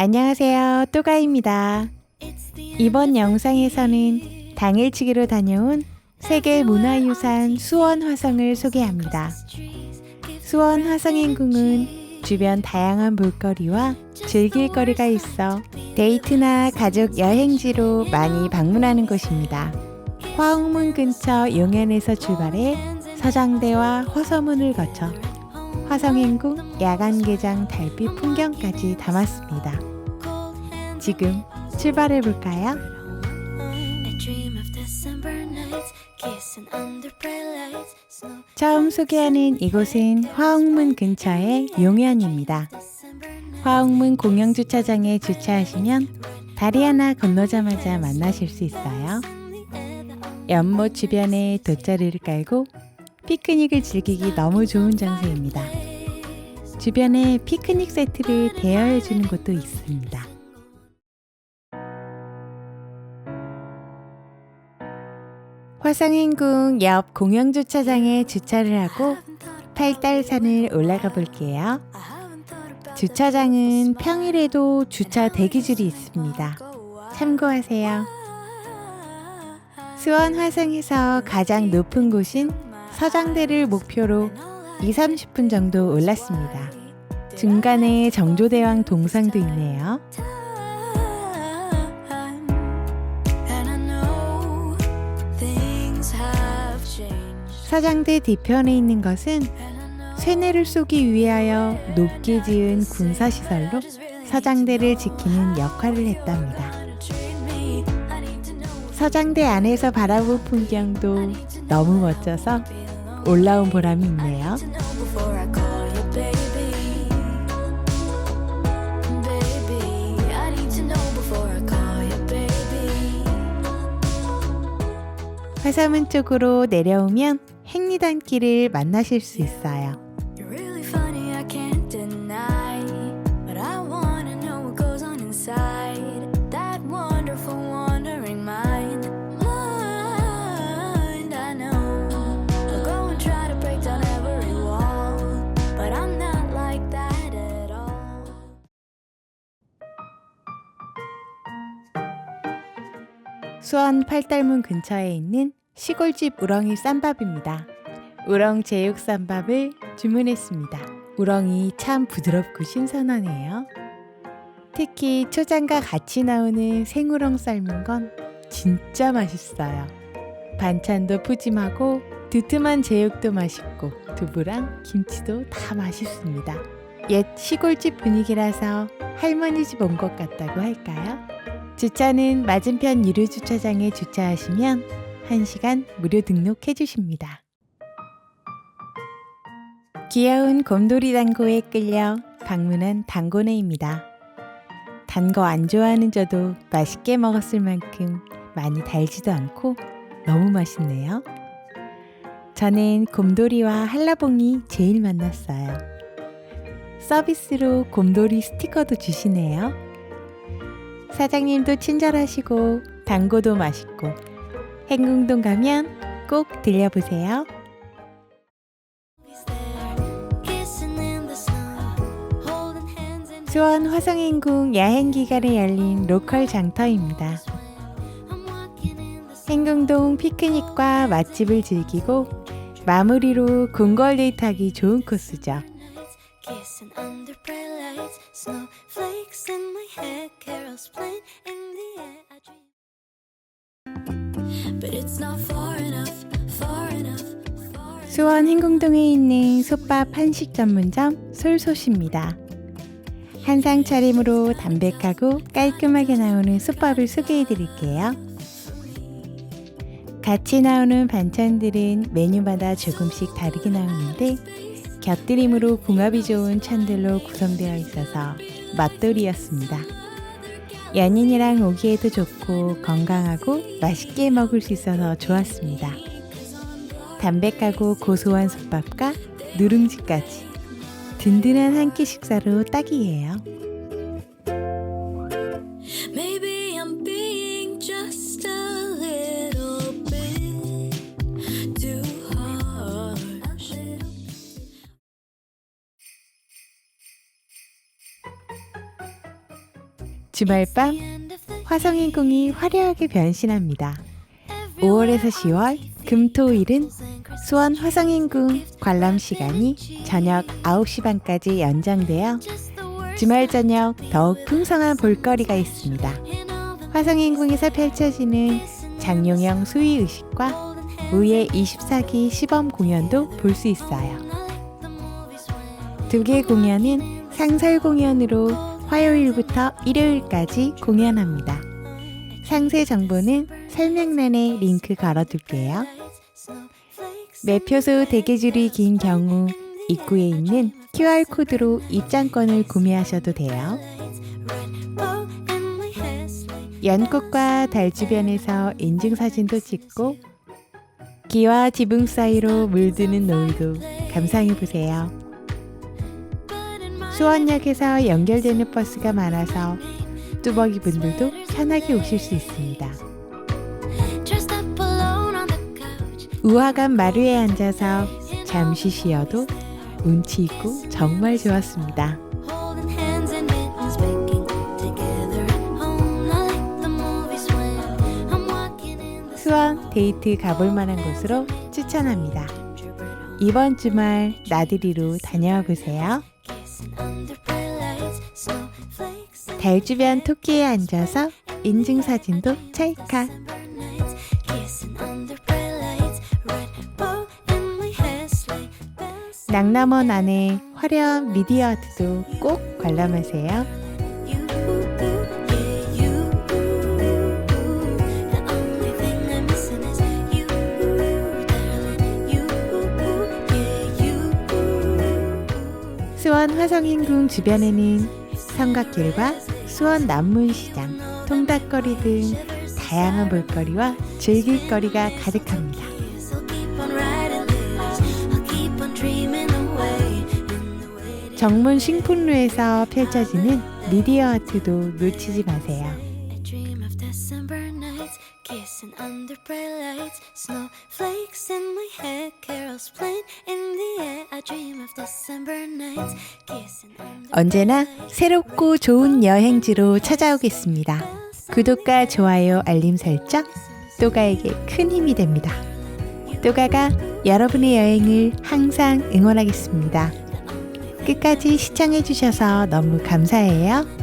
안녕하세요. 또가입니다. 이번 영상에서는 당일치기로 다녀온 세계 문화유산 수원 화성을 소개합니다. 수원 화성인궁은 주변 다양한 볼거리와 즐길 거리가 있어 데이트나 가족 여행지로 많이 방문하는 곳입니다. 화옥문 근처 용현에서 출발해 서장대와 화서문을 거쳐 화성인궁 야간 개장 달빛 풍경까지 담았습니다. 지금 출발해 볼까요? 처음 소개하는 이곳은 화옥문 근처의 용현입니다. 화옥문 공영주차장에 주차하시면 다리 하나 건너자마자 만나실 수 있어요. 연못 주변에 돗자리를 깔고 피크닉을 즐기기 너무 좋은 장소입니다. 주변에 피크닉 세트를 대여해 주는 곳도 있습니다. 화성인궁 옆 공영주차장에 주차를 하고 팔달산을 올라가 볼게요. 주차장은 평일에도 주차 대기줄이 있습니다. 참고하세요. 수원 화성에서 가장 높은 곳인 서장대를 목표로 2, 30분 정도 올랐습니다. 중간에 정조대왕 동상도 있네요. 서장대 뒤편에 있는 것은 쇠뇌를 쏘기 위하여 높게 지은 군사시설로 서장대를 지키는 역할을 했답니다. 서장대 안에서 바라본 풍경도 너무 멋져서 올라온 보람이 있네요. 화사문 쪽으로 내려오면 행리단길을 만나실 수 있어요. 수원 팔달문 근처에 있는 시골집 우렁이 쌈밥입니다. 우렁 제육 쌈밥을 주문했습니다. 우렁이 참 부드럽고 신선하네요. 특히 초장과 같이 나오는 생우렁 삶은 건 진짜 맛있어요. 반찬도 푸짐하고 두툼한 제육도 맛있고 두부랑 김치도 다 맛있습니다. 옛 시골집 분위기라서 할머니 집 온 것 같다고 할까요? 주차는 맞은편 유료 주차장에 주차하시면 1시간 무료 등록해 주십니다. 귀여운 곰돌이 단고에 끌려 방문한 단고네입니다. 단 거 안 좋아하는 저도 맛있게 먹었을 만큼 많이 달지도 않고 너무 맛있네요. 저는 곰돌이와 한라봉이 제일 만났어요. 서비스로 곰돌이 스티커도 주시네요. 사장님도 친절하시고 당고도 맛있고 행궁동 가면 꼭 들려보세요. 수원 화성행궁 야행 기간에 열린 로컬 장터입니다. 행궁동 피크닉과 맛집을 즐기고 마무리로 궁궐데이 타기 좋은 코스죠. 수원 행궁동에 있는 솥밥 한식 전문점 솔솥입니다. 한상 차림으로 담백하고 깔끔하게 나오는 솥밥을 소개해 드릴게요. 같이 나오는 반찬들은 메뉴마다 조금씩 다르게 나오는데 곁들임으로 궁합이 좋은 찬들로 구성되어 있어서 맛돌이였습니다. 연인이랑 오기에도 좋고 건강하고 맛있게 먹을 수 있어서 좋았습니다. 담백하고 고소한 솥밥과 누룽지까지 든든한 한 끼 식사로 딱이에요. 주말 밤 화성인 궁이 화려하게 변신합니다. 5월에서 10월 금토일은 수원 화성인궁 관람 시간이 저녁 9시 반까지 연장되어 주말 저녁 더욱 풍성한 볼거리가 있습니다. 화성인궁에서 펼쳐지는 장용영 수위의식과 무예 24기 시범 공연도 볼 수 있어요. 두 개 공연은 상설 공연으로 화요일부터 일요일까지 공연합니다. 상세 정보는 설명란에 링크 걸어둘게요. 매표소 대기줄이 긴 경우 입구에 있는 QR코드로 입장권을 구매하셔도 돼요. 연꽃과 달 주변에서 인증사진도 찍고 기와 지붕 사이로 물드는 노을도 감상해보세요. 수원역에서 연결되는 버스가 많아서 뚜벅이 분들도 편하게 오실 수 있습니다. 우화관 마루에 앉아서 잠시 쉬어도 운치 있고 정말 좋았습니다. 수원 데이트 가볼 만한 곳으로 추천합니다. 이번 주말 나들이로 다녀와 보세요. 달 주변 토끼에 앉아서 인증 사진도 찰칵. 낭남원 안에 화려한 미디어 아트도 꼭 관람하세요. 수원 화성인궁 주변에는 삼각길과 수원 남문시장, 통닭거리 등 다양한 볼거리와 즐길 거리가 가득합니다. 정문 싱풍루에서 펼쳐지는 미디어 아트도 놓치지 마세요. Under bright lights, snowflakes in my hair, carols playing in the air. I dream of December nights, kissing under 언제나 새롭고 좋은 여행지로 찾아오겠습니다. 구독과 좋아요, 알림 설정, 또가에게 큰 힘이 됩니다. 또가가 여러분의 여행을 항상 응원하겠습니다. 끝까지 시청해주셔서 너무 감사해요.